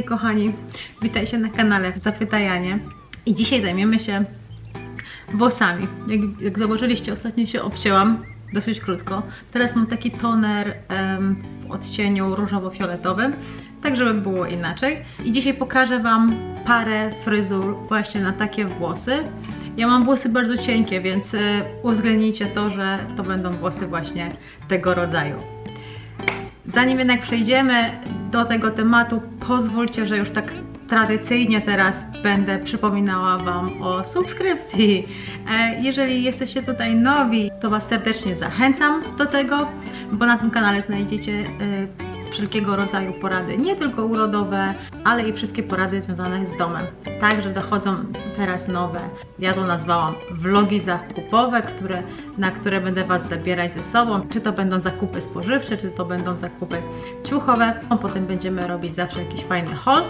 Hej kochani, witajcie na kanale Zapytajanie i dzisiaj zajmiemy się włosami. Jak, jak zobaczyliście, ostatnio się obcięłam dosyć krótko. Teraz mam taki toner em, w odcieniu różowo-fioletowym, tak żeby było inaczej. I dzisiaj pokażę Wam parę fryzur właśnie na takie włosy. Ja mam włosy bardzo cienkie, więc y, uwzględnijcie to, że to będą włosy właśnie tego rodzaju. Zanim jednak przejdziemy do tego tematu, pozwólcie, że już tak tradycyjnie teraz będę przypominała Wam o subskrypcji. E, Jeżeli jesteście tutaj nowi, to Was serdecznie zachęcam do tego, bo na tym kanale znajdziecie e, wszelkiego rodzaju porady, nie tylko urodowe, ale i wszystkie porady związane z domem. Także dochodzą teraz nowe, ja to nazwałam vlogi zakupowe, które, na które będę Was zabierać ze sobą. Czy to będą zakupy spożywcze, czy to będą zakupy ciuchowe. Potem będziemy robić zawsze jakiś fajny haul.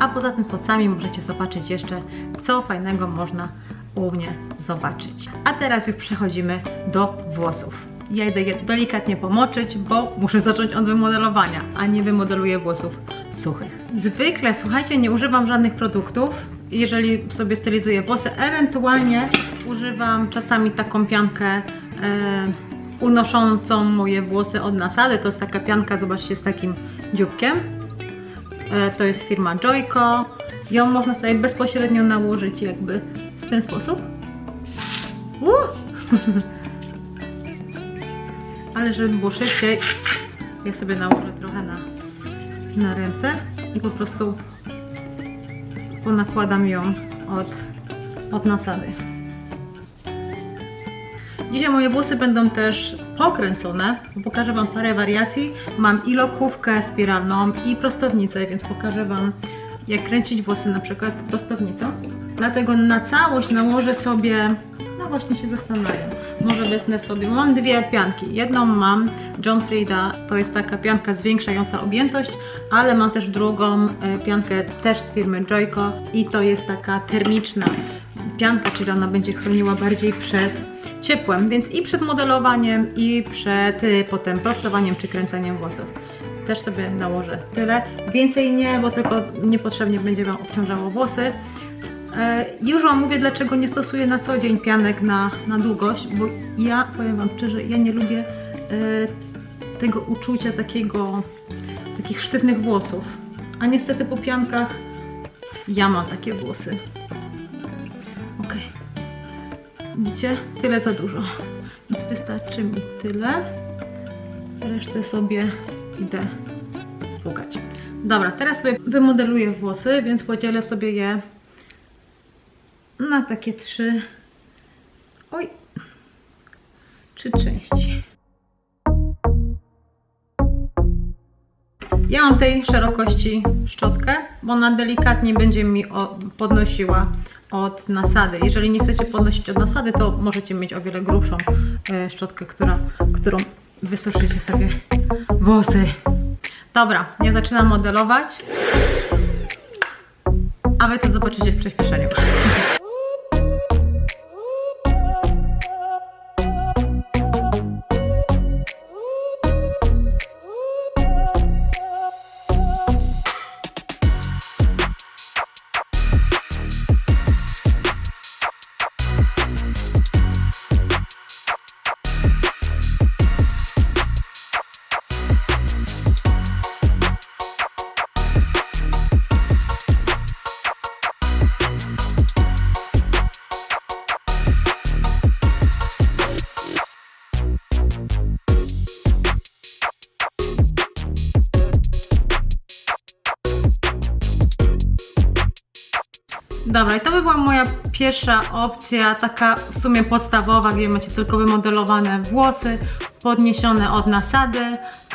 A poza tym to sami możecie zobaczyć jeszcze, co fajnego można u mnie zobaczyć. A teraz już przechodzimy do włosów. Ja idę je delikatnie pomoczyć, bo muszę zacząć od wymodelowania, a nie wymodeluję włosów suchych. Zwykle, słuchajcie, nie używam żadnych produktów, jeżeli sobie stylizuję włosy. Ewentualnie używam czasami taką piankę e, unoszącą moje włosy od nasady. To jest taka pianka, zobaczcie, z takim dzióbkiem. E, to jest firma Joyco. Ją można sobie bezpośrednio nałożyć jakby w ten sposób. Uh! Ale żeby było szybciej, ja sobie nałożę trochę na, na ręce i po prostu ponakładam ją od, od nasady. Dzisiaj moje włosy będą też pokręcone. Pokażę Wam parę wariacji. Mam i lokówkę spiralną i prostownicę, więc pokażę Wam jak kręcić włosy na przykład prostownicą. Dlatego na całość nałożę sobie, właśnie się zastanawiam, może wezmę sobie, mam dwie pianki. Jedną mam John Frieda, to jest taka pianka zwiększająca objętość, ale mam też drugą e, piankę też z firmy Joyco i to jest taka termiczna pianka, czyli ona będzie chroniła bardziej przed ciepłem, więc i przed modelowaniem, i przed y, potem prostowaniem czy kręceniem włosów. Też sobie nałożę tyle. Więcej nie, bo tylko niepotrzebnie będzie Wam obciążało włosy. E, Już Wam mówię, dlaczego nie stosuję na co dzień pianek na, na długość, bo ja powiem Wam szczerze, ja nie lubię e, tego uczucia takiego, takich sztywnych włosów. A niestety po piankach ja mam takie włosy. Okej. Widzicie? Tyle za dużo. Więc wystarczy mi tyle. Resztę sobie idę spłukać. Dobra, teraz sobie wymodeluję włosy, więc podzielę sobie je na takie trzy. Oj. Trzy części. Ja mam tej szerokości szczotkę, bo ona delikatnie będzie mi podnosiła od nasady. Jeżeli nie chcecie podnosić od nasady, to możecie mieć o wiele grubszą e, szczotkę, która, którą wysuszycie sobie włosy. Dobra, ja zaczynam modelować, a Wy to zobaczycie w przyspieszeniu. Dobra, i to by była moja pierwsza opcja, taka w sumie podstawowa, gdzie macie tylko wymodelowane włosy, podniesione od nasady.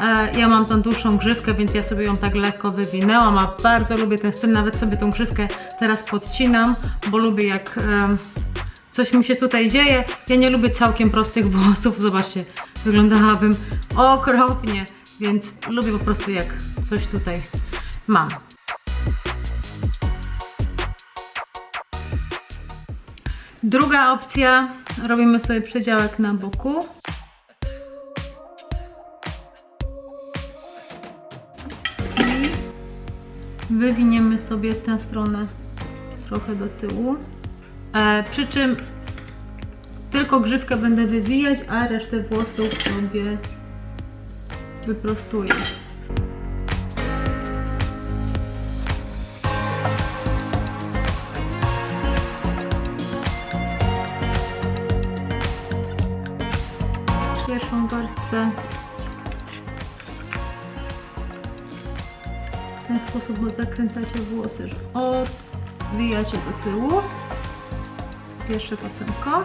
E, ja mam tą dłuższą grzywkę, więc ja sobie ją tak lekko wywinęłam, a bardzo lubię ten styl, nawet sobie tą grzywkę teraz podcinam, bo lubię jak em, coś mi się tutaj dzieje. Ja nie lubię całkiem prostych włosów, zobaczcie, wyglądałabym okropnie, więc lubię po prostu jak coś tutaj mam. Druga opcja, robimy sobie przedziałek na boku. I wywiniemy sobie tę stronę trochę do tyłu. E, przy czym tylko grzywkę będę wywijać, a resztę włosów sobie wyprostuję. Sposób zakręcacie włosy, że odwijacie do tyłu. Pierwsze pasemko.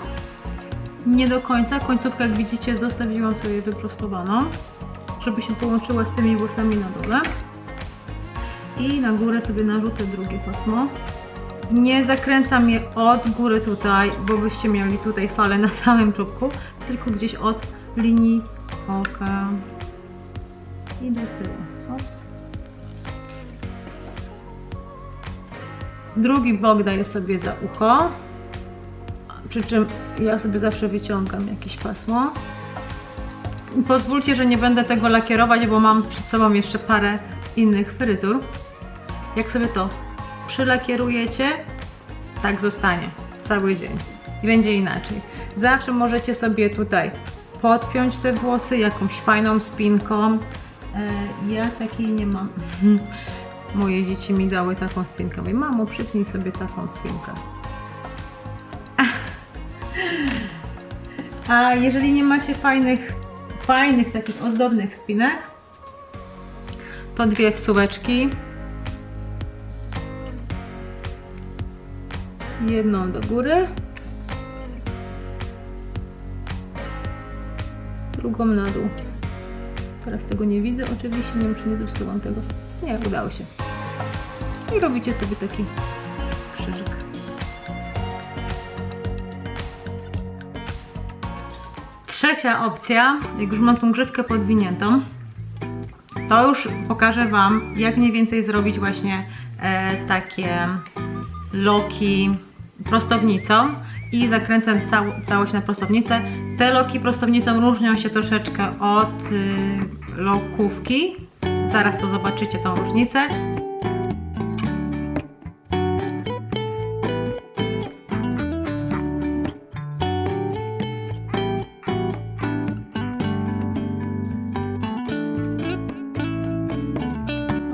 Nie do końca, końcówkę jak widzicie zostawiłam sobie wyprostowaną, żeby się połączyła z tymi włosami na dole. I na górę sobie narzucę drugie pasmo. Nie zakręcam je od góry tutaj, bo byście mieli tutaj falę na samym czubku, tylko gdzieś od linii oka i do tyłu. Drugi bok daję sobie za ucho, przy czym ja sobie zawsze wyciągam jakieś pasmo. Pozwólcie, że nie będę tego lakierować, bo mam przed sobą jeszcze parę innych fryzur. Jak sobie to przylakierujecie, tak zostanie cały dzień i będzie inaczej. Zawsze możecie sobie tutaj podpiąć te włosy jakąś fajną spinką. E, Ja takiej nie mam. Moje dzieci mi dały taką spinkę. Mówię, mamo, przypnij sobie taką spinkę. A jeżeli nie macie fajnych, fajnych takich ozdobnych spinek, to dwie wsuweczki. Jedną do góry, drugą na dół. Teraz tego nie widzę, oczywiście nie wiem czy nie zepsułam tego. Nie, udało się. I robicie sobie taki krzyżyk. Trzecia opcja, jak już mam tą grzywkę podwiniętą, to już pokażę Wam, jak mniej więcej zrobić właśnie e, takie loki prostownicą i zakręcam cał, całość na prostownicę. Te loki prostownicą różnią się troszeczkę od y, lokówki. Zaraz to zobaczycie tą różnicę.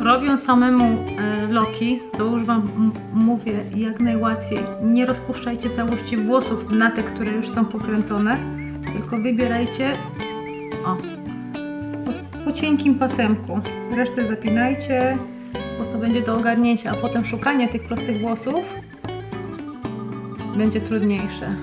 Robiąc samemu e, loki, to już Wam mówię jak najłatwiej. Nie rozpuszczajcie całości włosów na te, które już są pokręcone, tylko wybierajcie o, cienkim pasemku. Resztę zapinajcie, bo to będzie do ogarnięcia, a potem szukanie tych prostych włosów będzie trudniejsze.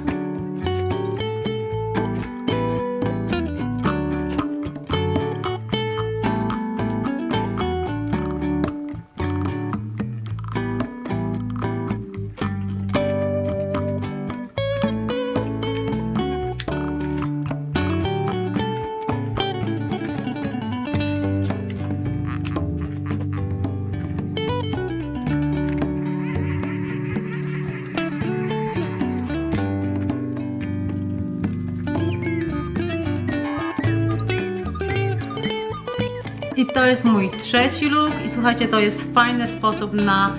To jest mój trzeci look i słuchajcie, to jest fajny sposób na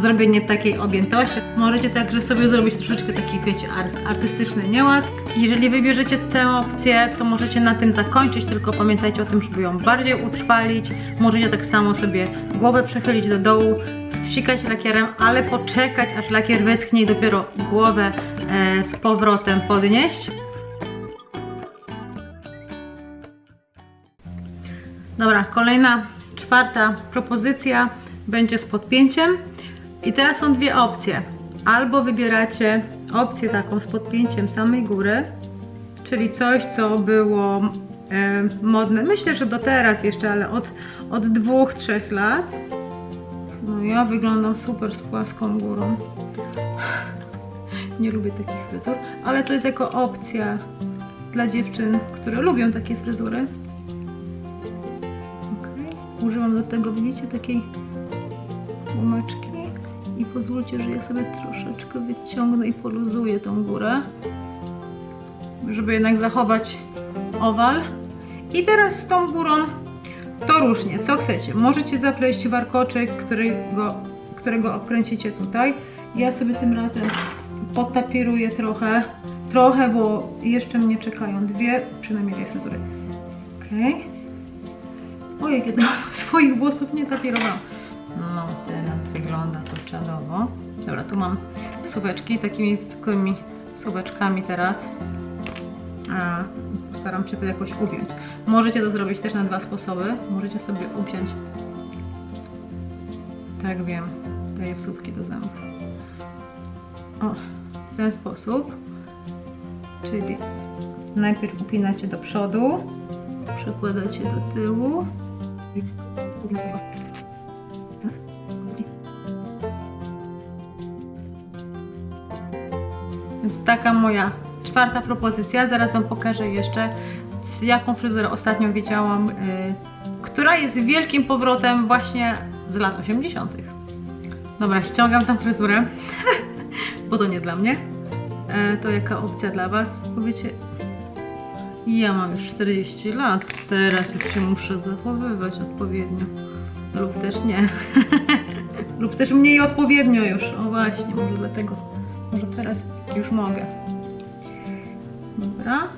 zrobienie takiej objętości. Możecie także sobie zrobić troszeczkę taki, wiecie, ar- artystyczny nieład. Jeżeli wybierzecie tę opcję, to możecie na tym zakończyć, tylko pamiętajcie o tym, żeby ją bardziej utrwalić. Możecie tak samo sobie głowę przechylić do dołu, psikać lakierem, ale poczekać, aż lakier wyschnie i dopiero głowę e, z powrotem podnieść. Dobra, kolejna, czwarta propozycja będzie z podpięciem. I teraz są dwie opcje. Albo wybieracie opcję taką z podpięciem samej góry, czyli coś, co było e, modne. Myślę, że do teraz jeszcze, ale od, od dwóch, trzech lat. No ja wyglądam super z płaską górą. Nie lubię takich fryzur, ale to jest jako opcja dla dziewczyn, które lubią takie fryzury. Używam do tego, widzicie, takiej gumeczki i pozwólcie, że ja sobie troszeczkę wyciągnę i poluzuję tą górę, żeby jednak zachować owal. I teraz z tą górą to różnie, co chcecie. Możecie zapleść warkoczyk, którego, którego obkręcicie tutaj. Ja sobie tym razem potapiruję trochę, trochę, bo jeszcze mnie czekają dwie, przynajmniej dwie fryzury. Okej. Okay. Ojej, kiedy swoich włosów nie tapirowałam. No, teraz wygląda to czadowo. Dobra, tu mam suweczki, takimi zwykłymi suweczkami teraz. A, staram się to jakoś ugiąć. Możecie to zrobić też na dwa sposoby. Możecie sobie upiąć. Tak wiem, daję wsówki do zębów. O, w ten sposób. Czyli najpierw upinacie do przodu, przekładacie do tyłu. Więc taka moja czwarta propozycja. Zaraz Wam pokażę jeszcze, jaką fryzurę ostatnio widziałam, y, która jest wielkim powrotem właśnie z lat 80. Dobra, ściągam tą fryzurę, bo to nie dla mnie. E, to jaka opcja dla Was? Powiecie, ja mam już 40 lat, teraz już się muszę zachowywać odpowiednio. Lub też nie. Lub też mniej odpowiednio już. O właśnie, może dlatego. Może teraz już mogę. Dobra.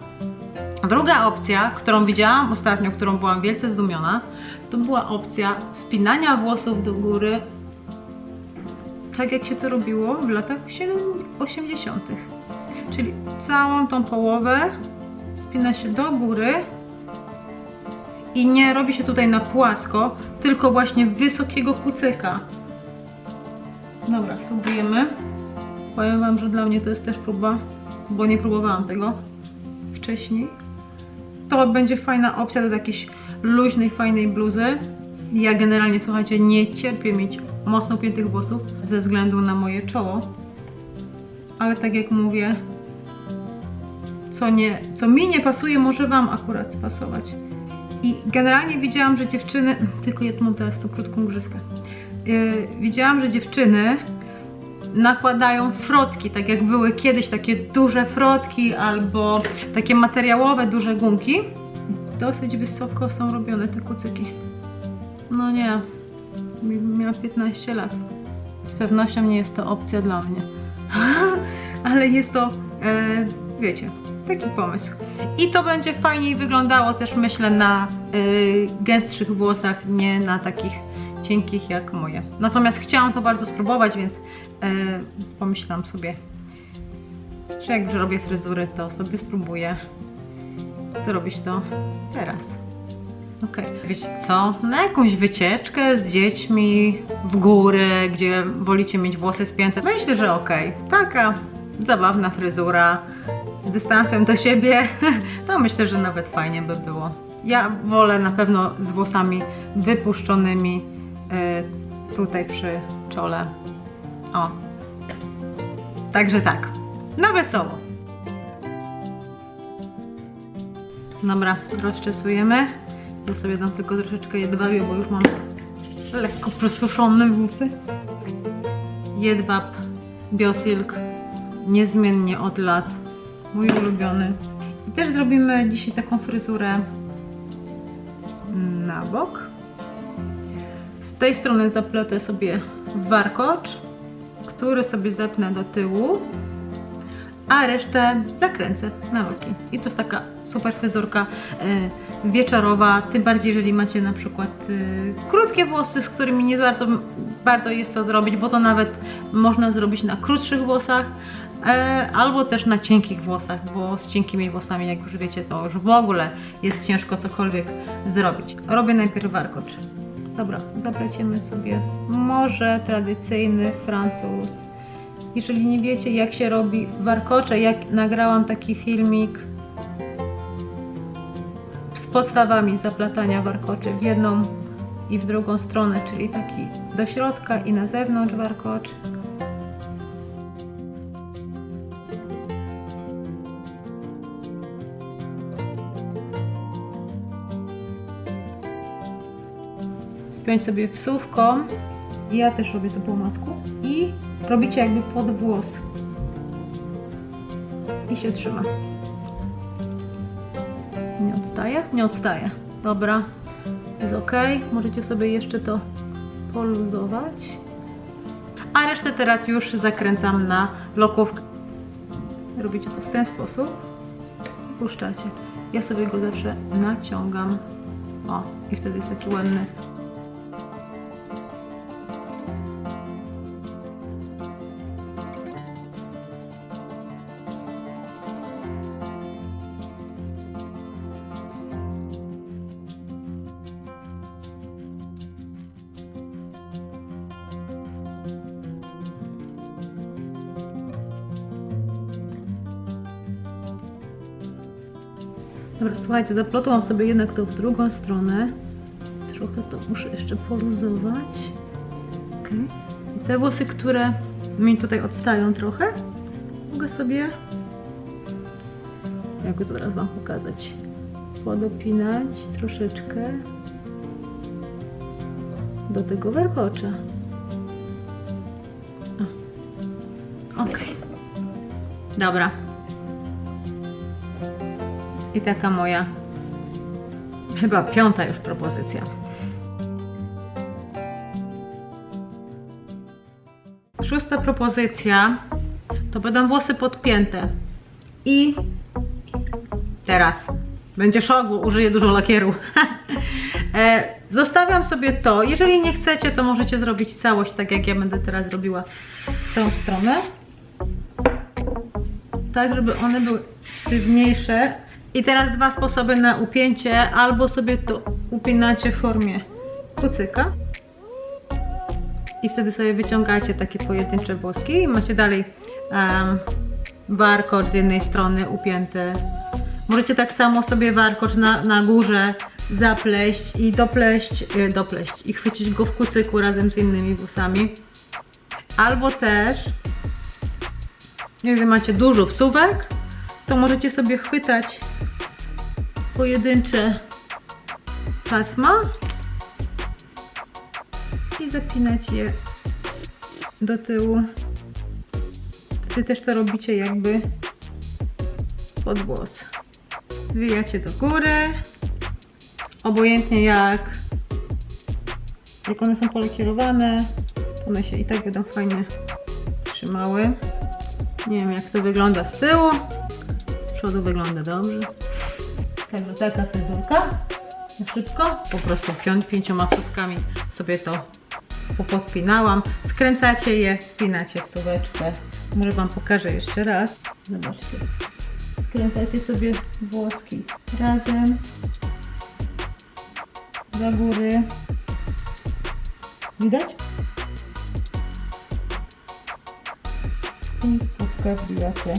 Druga opcja, którą widziałam ostatnio, którą byłam wielce zdumiona, to była opcja spinania włosów do góry, tak jak się to robiło w latach 80. Czyli całą tą połowę spina się do góry i nie robi się tutaj na płasko, tylko właśnie wysokiego kucyka. Dobra, spróbujemy. Powiem Wam, że dla mnie to jest też próba, bo nie próbowałam tego wcześniej. To będzie fajna opcja do jakiejś luźnej, fajnej bluzy. Ja generalnie, słuchajcie, nie cierpię mieć mocno piętych włosów ze względu na moje czoło. Ale tak jak mówię, co, nie, co mi nie pasuje, może Wam akurat spasować. I generalnie widziałam, że dziewczyny, tylko mam teraz tą krótką grzywkę. Yy, widziałam, że dziewczyny nakładają frotki, tak jak były kiedyś takie duże frotki albo takie materiałowe duże gumki. Dosyć wysoko są robione te kucyki. No nie, miała 15 lat. Z pewnością nie jest to opcja dla mnie. Ale jest to, e, wiecie, taki pomysł. I to będzie fajniej wyglądało też myślę na e, gęstszych włosach, nie na takich cienkich jak moje. Natomiast chciałam to bardzo spróbować, więc e, pomyślałam sobie, że jak robię fryzury, to sobie spróbuję zrobić to teraz. Okej, wiecie co? Na jakąś wycieczkę z dziećmi w góry, gdzie wolicie mieć włosy spięte, myślę, że okej. Taka zabawna fryzura dystansem do siebie, to myślę, że nawet fajnie by było. Ja wolę na pewno z włosami wypuszczonymi y, tutaj przy czole. O. Także tak. Na wesoło. Dobra, rozczesujemy. Ja sobie dam tylko troszeczkę jedwabiu, bo już mam lekko prosuszone włosy. Jedwab Biosilk niezmiennie od lat. Mój ulubiony. I też zrobimy dzisiaj taką fryzurę na bok. Z tej strony zapletę sobie warkocz, który sobie zepnę do tyłu, a resztę zakręcę na boki. I to jest taka super fryzurka y, wieczorowa, tym bardziej jeżeli macie na przykład y, krótkie włosy, z którymi nie bardzo, bardzo jest co zrobić, bo to nawet można zrobić na krótszych włosach, albo też na cienkich włosach, bo z cienkimi włosami, jak już wiecie, to już w ogóle jest ciężko cokolwiek zrobić. Robię najpierw warkocz. Dobra, zapleciemy sobie może tradycyjny Francuz. Jeżeli nie wiecie jak się robi warkocze, jak nagrałam taki filmik z podstawami zaplatania warkoczy w jedną i w drugą stronę, czyli taki do środka i na zewnątrz warkocz. Spiąć sobie wsówką. Ja też robię to po omacku. I robicie jakby pod włos. I się trzyma. Nie odstaje? Nie odstaje. Dobra. jest ok. Możecie sobie jeszcze to poluzować. A resztę teraz już zakręcam na lokówkę. Robicie to w ten sposób. Puszczacie. Ja sobie go zawsze naciągam. O, i wtedy jest taki ładny. Dobra, słuchajcie, zaplotłam sobie jednak to w drugą stronę. Trochę to muszę jeszcze poluzować. Ok. I te włosy, które mi tutaj odstają trochę, mogę sobie, jakby to teraz Wam pokazać, podopinać troszeczkę do tego warkocza. O. Ok. Dobra. I taka moja chyba piąta już propozycja. Szósta propozycja to będą włosy podpięte. I teraz będzie szok, bo użyję dużo lakieru. E, Zostawiam sobie to. Jeżeli nie chcecie, to możecie zrobić całość tak jak ja będę teraz robiła tą stronę. Tak, żeby one były sztywniejsze. I teraz dwa sposoby na upięcie. Albo sobie to upinacie w formie kucyka. I wtedy sobie wyciągacie takie pojedyncze włoski i macie dalej um, warkocz z jednej strony upięty. Możecie tak samo sobie warkocz na, na górze zapleść i dopleść, e, dopleść i chwycić go w kucyku razem z innymi włosami. Albo też, jeżeli macie dużo wsówek, to możecie sobie chwytać pojedyncze pasma i zapinać je do tyłu. Wtedy też to robicie jakby pod włos. Zwijacie do góry, obojętnie jak, jak one są polakierowane, to one się i tak będą fajnie trzymały. Nie wiem jak to wygląda z tyłu, przodu wygląda dobrze. Także taka fryzurka, szybko, po prostu pięcioma wsówkami sobie to popodpinałam. Skręcacie je, wpinacie w suweczkę. Może Wam pokażę jeszcze raz. Zobaczcie. Skręcacie sobie włoski razem do góry. Widać? I słówkę wbijacie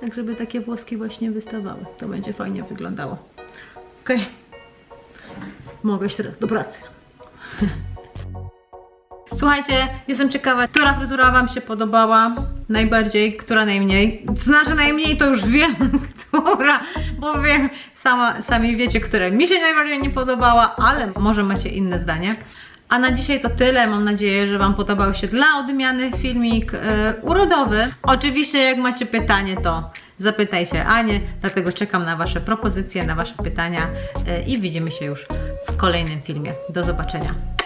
Tak, żeby takie włoski właśnie wystawały. To będzie fajnie wyglądało. Okej. Mogę iść teraz do pracy. Słuchajcie, jestem ciekawa, która fryzura Wam się podobała najbardziej, która najmniej. Znaczy najmniej to już wiem, która, bo wiem, sama, sami wiecie, która mi się najbardziej nie podobała, ale może macie inne zdanie. A na dzisiaj to tyle. Mam nadzieję, że Wam podobał się dla odmiany filmik e, urodowy. Oczywiście, jak macie pytanie, to zapytajcie Anię, dlatego czekam na Wasze propozycje, na Wasze pytania e, i widzimy się już w kolejnym filmie. Do zobaczenia.